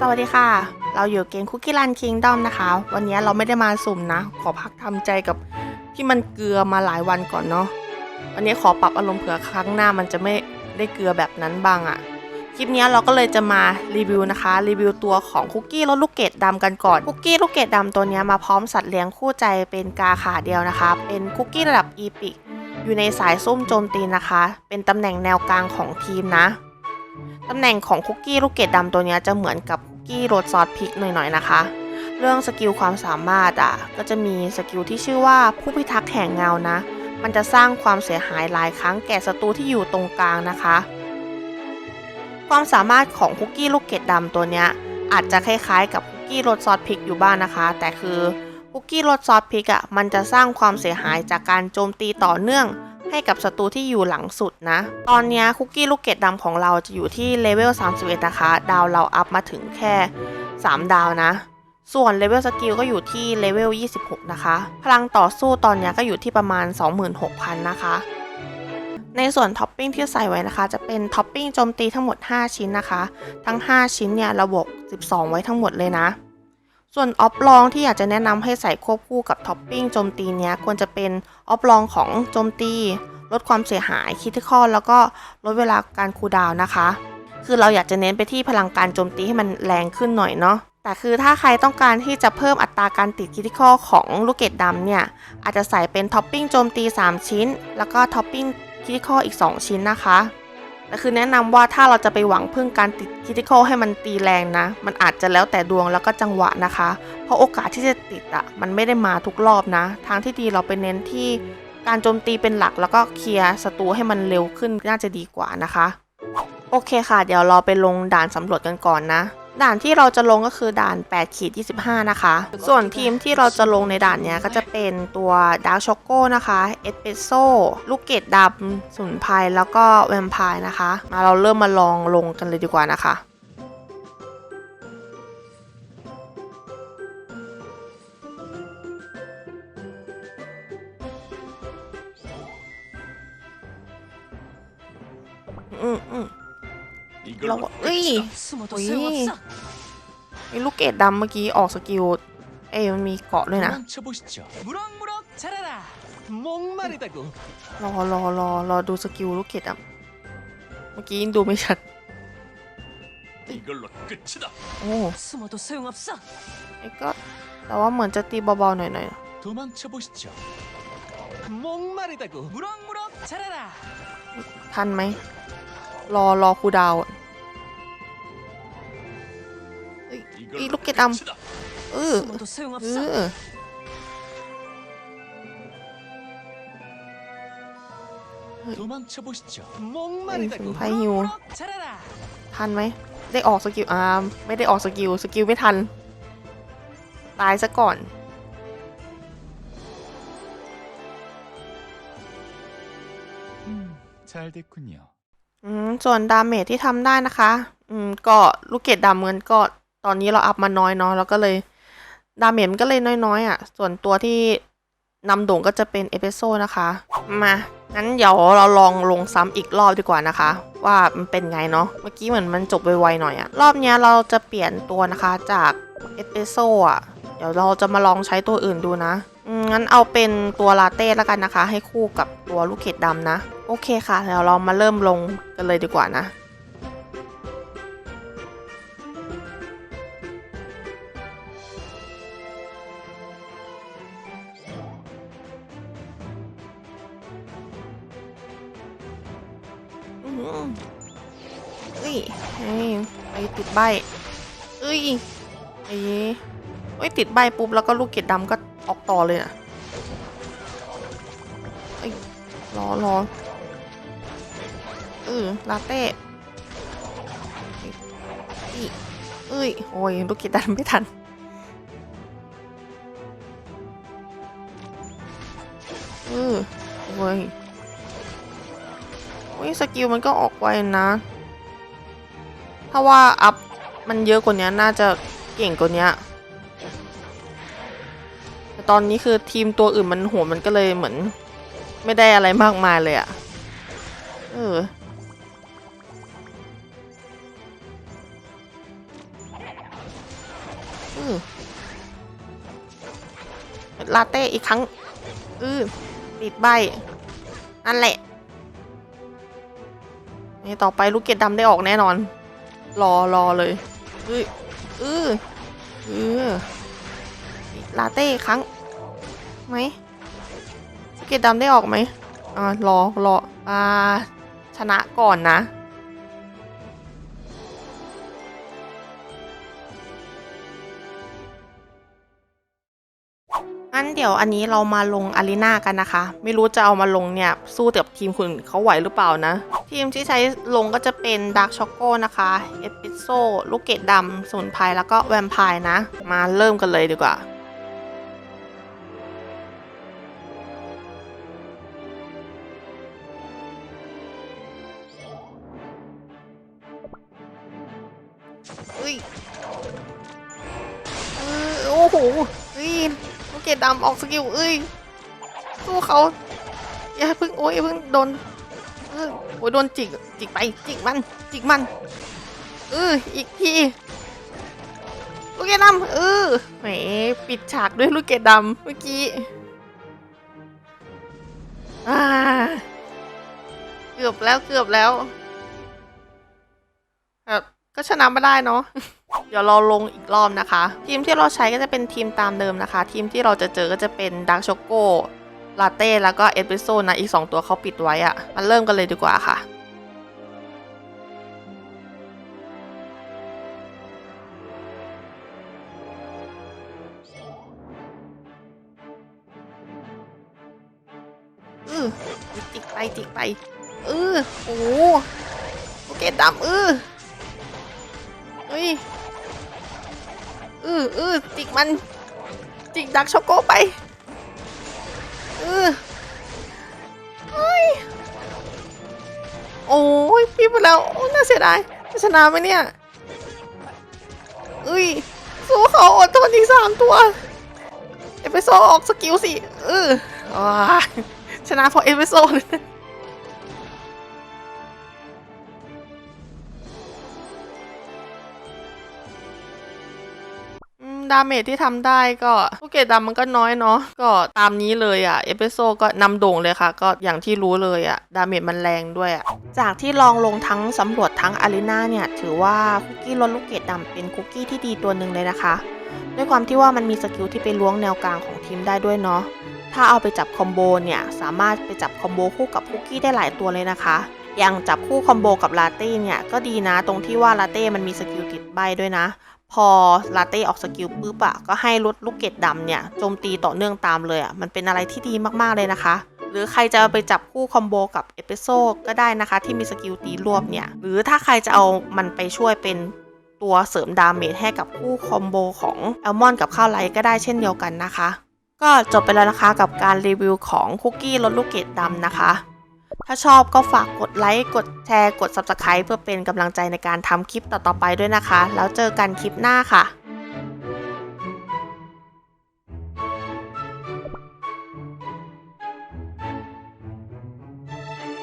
สวัสดีค่ะ เราอยู่เกมคุกกี้รันคิงดอมนะคะ วันนี้เราไม่ได้มาสุ่มนะ ขอพักทำใจกับที่มันเกลือมาหลายวันก่อนเนาะ วันนี้ขอปรับอารมณ์เผื่อครั้งหน้ามันจะไม่ได้เกลือแบบนั้นบ้างอะคลิปนี้เราก็เลยจะมารีวิวนะคะ รีวิวตัวของคุกกี้รสลูกเกดดำกันก่อน คุกกี้ลูกเกดดำตัวนี้มาพร้อมสัตว์เลี้ยงคู่ใจเป็นกาขาเดียวนะคะ เป็นคุกกี้ระดับอีพิกอยู่ในสายซุ่มโจมตีนะคะ เป็นตำแหน่งแนวกลางของทีมนะ ตำแหน่งของคุกกี้ลูกเกดดำตัวนี้จะเหมือนกับคุกกี้โรสซอสพริกหน่อยๆนะคะ เรื่องสกิลความสามารถอะก็จะมีสกิลที่ชื่อว่าผู้พิทักษ์แห่งเงานะ มันจะสร้างความเสียหายหลายครั้งแก่ศัตรูที่อยู่ตรงกลางนะคะ ความสามารถของคุกกี้ลูกเกดดำตัวนี้อาจจะคล้ายๆ กับคุกกี้รสซอสพริกอยู่บ้างนะคะ แต่คือคุกกี้รสซอสพริกอะมันจะสร้างความเสียหายจากการโจมตีต่อเนื่อง ให้กับศัตรูที่อยู่หลังสุดนะ ตอนนี้คุกกี้ลูกเกดดำของเราจะอยู่ที่เลเวล31 นะคะ ดาวเราอัพมาถึงแค่ 3 ดาวนะ ส่วนเลเวลสกิลก็อยู่ที่เลเวล26 นะคะ พลังต่อสู้ตอนนี้ก็อยู่ที่ประมาณ 26,000 นะคะ ในส่วนท็อปปิ้งที่ใส่ไว้นะคะ จะเป็นท็อปปิ้งโจมตีทั้งหมด 5 ชิ้นนะคะ ทั้ง 5 ชิ้นเนี่ยระบบ 12 ไว้ทั้งหมดเลยนะ ส่วนออฟลองที่อยากจะแนะนำให้ใส่ควบคู่กับท็อปปิ้งโจมตีเนี้ยควรจะเป็นออฟลองของโจมตี ลดความเสียหายคิทิคอลแล้วก็ลดเวลาการคูลดาวน์นะคะ คือเราอยากจะเน้นไปที่พลังการโจมตีให้มันแรงขึ้นหน่อยเนาะแต่คือถ้าใครต้องการที่จะเพิ่มอัตราการติดคิทิคอลของลูกเกดดำเนี่ย อาจจะใส่เป็นท็อปปิ้งโจมตี 3 ชิ้น แล้วก็ท็อปปิ้งคิทิคอลอีก 2 ชิ้นนะคะ แต่คือแนะนำว่าถ้าเราจะไปหวังพึ่งการติดคิติคอลให้มันตีแรงนะ มันอาจจะแล้วแต่ดวงแล้วก็จังหวะนะคะ เพราะโอกาสที่จะติดอะมันไม่ได้มาทุกรอบนะ ทางที่ดีเราไปเน้นที่การโจมตีเป็นหลักแล้วก็เคลียร์ศัตรูให้มันเร็วขึ้นน่าจะดีกว่านะคะ โอเคค่ะ เดี๋ยวเราไปลงด่านสำรวจกันก่อนนะ ด่านที่เราจะลงก็คือด่าน8ขีด25 นะคะ ส่วนทีมที่เราจะลงในด่านเนี้ยก็จะเป็นตัวดาร์ c ช็อกโก้นะคะเอสเปรสโซ่ลูกเกดดำสุนไพรแล้วก็แวมไพร์นะคะ มาเราเริ่มมาลองลงกันเลยดีกว่านะคะอืมอืม เราเอ้ยโอ้ยไอ้ลูกเกดดำเมื่อกี้ออกสกิล เอ้มันมีเกาะด้วยนะ รอรอรอรอดูสกิลลูกเกดดำเมื่อกี้ดูไม่ชัด โอ้ไอ้ก็แต่ว่าเหมือนจะตีเบาๆหน่อยๆทันไหม รอรอครูดาวอะเอ้ย 이걸로 이 로켓 암. 끝이다. เออ 숨어도 เอ 소용없어. อ 도망쳐 보시죠. 목마르다고. 음, 파이오. 무럭무럭 자라라. ทันไหม ได้ออกสกิลอ่าไม่ได้ออกสกิล สกิลไม่ทัน ตายซะก่อน 음, 잘 됐군요. อืมส่วนดาเมจที่ทำได้นะคะ อืมก็ลูกเกดดำเงินก็ตอนนี้เราอัพมาน้อยเนาะแล้วก็เลยดาเมจมันก็เลยน้อยๆอะ ส่วนตัวที่นำโด่งก็จะเป็นเอเปโซนะคะ มางั้นเดี๋ยวเราลองลงซ้ำอีกรอบดีกว่านะคะ ว่ามันเป็นไงเนาะเมื่อกี้เหมือนมันจบไวๆหน่อยอะรอบเนี้ยเราจะเปลี่ยนตัวนะคะจากเอสเปโซอะเดี๋ยวเราจะมาลองใช้ตัวอื่นดูนะงั้นเอาเป็นตัวลาเต้แล้วกันนะคะ ให้คู่กับตัวลูกเกดดำนะ โอเคค่ะเดี๋ยวเรามาเริ่มลงกันเลยดีกว่านะ อื้อหือเอ้ยเฮ้ยไปติดใบเอ้ยเอ้ยเอ้ยติดใบปุ๊บแล้วก็ลูกเกดดำก็ออกต่อเลยอะเอ้ยรอรอ ออลาเต้เอ้ยเอ้ยโอ้ยลูกเกดดำไม่ทันเออโอ้ยโอ้ยสกิลมันก็ออกไวนะ ถ้าว่าอัพมันเยอะกว่านี้น่าจะเก่งกว่านี้แต่ตอนนี้คือทีมตัวอื่นมันโหัวมันก็เลยเหมือน ไม่ได้อะไรมากมายเลยอะเออ อือลาเต้อีกครั้ง อือติดใบ นั่นแหละ นี่ต่อไปลูกเกดดำได้ออกแน่นอน รอรอเลยอ้ยอืออือลาเต้อีกครั้งไหมลูกเกดดำได้ออกไหมอ่ารอรออ่าชนะก่อนนะ งั้นเดี๋ยวอันนี้เรามาลงอารีนากันนะคะ ไม่รู้จะเอามาลงเนี่ย สู้กับทีมคุณเขาไหวหรือเปล่านะ ทีมที่ใช้ลงก็จะเป็นดาร์กช็อกโกนะคะ เอปิโซลูกเกดดำสมุนไพรแล้วก็แวมไพร์นะ มาเริ่มกันเลยดีกว่าเฮ้ยเออโอ้โหเฮ้ย เกดดำออกสกิลเอ้ยสู้เขาอย่าเพิ่งโอ้ยเพิ่งโดนเออโอ้ยโดนจิกจิกไปจิกมันจิกมันเอออีกทีลูกเกดดำเออแหมปิดฉากด้วยลูกเกดดำเมื่อกี้เกือบแล้วเกือบแล้วแบบก็ชนะไม่ได้เนาะ เดี๋ยวเราลงอีกรอบนะคะ ทีมที่เราใช้ก็จะเป็นทีมตามเดิมนะคะ ทีมที่เราจะเจอก็จะเป็นดักช็อกโกลาเต้แล้วก็เอสเปรสโซ่นะ อีก 2 ตัวเขาปิดไว้อะมาเริ่มกันเลยดีกว่าค่ะอือจิกไปจิกไปเออโอ้โหโอเคดำเออเฮ้ย ออเออจิกมันจิกดักช็อกโกไปเออเฮ้ยโอ้ยพี่ไปแล้วโอ้น่าเสียดายจะชนะไหมเนี่ยเอ้ยสู้เขาอดทนอีกสามตัวเอฟเฟโซออกสกิลสิเออชนะเพราะเอฟเฟโซ ดาเมจที่ทำได้ก็ลูกเกดดำมันก็น้อยเนาะก็ตามนี้เลยอะ่ะเอฟเฟโซก็นำโด่งเลยค่ะ ก็อย่างที่รู้เลยอะ่ะดาเมจมันแรงด้วยอะ่ะจากที่ลองลงทั้งสำรวจทั้งอารีนาเนี่ย ถือว่าคุกกี้รสลูกเกดดำเป็นคุกกี้ที่ดีตัวหนึ่งเลยนะคะ ด้วยความที่ว่ามันมีสกิลที่ไปล้วงแนวกลางของทีมได้ด้วยเนาะถ้าเอาไปจับคอมโบเนี่ยสามารถไปจับคอมโบคู่กับคุกกี้ได้หลายตัวเลยนะคะอย่างจับคู่คอมโบกับลาเต้เนี่ยก็ดีนะตรงที่ว่าลาเต้มันมีสกิลติดใบด้วยนะ พอลาเต้ออกสกิลปุ๊บอะก็ให้ลดลูกเกดดำเนี่ยโจมตีต่อเนื่องตามเลยอะมันเป็นอะไรที่ดีมากๆเลยนะคะ หรือใครจะไปจับคู่คอมโบกับเอเปโซก็ได้นะคะ ที่มีสกิลตีรวบเนี่ย หรือถ้าใครจะเอามันไปช่วยเป็นตัวเสริมดาเมจให้กับคู่คอมโบของแอลมอนกับข้าวไรก็ได้เช่นเดียวกันนะคะ ก็จบไปแล้วนะคะกับการรีวิวของคุกกี้รสลูกเกดดำนะคะ ถ้าชอบก็ฝากกดไลค์ กดแชร์ กด Subscribe เพื่อเป็นกำลังใจในการทำคลิปต่อๆไปด้วยนะคะ แล้วเจอกันคลิปหน้าค่ะ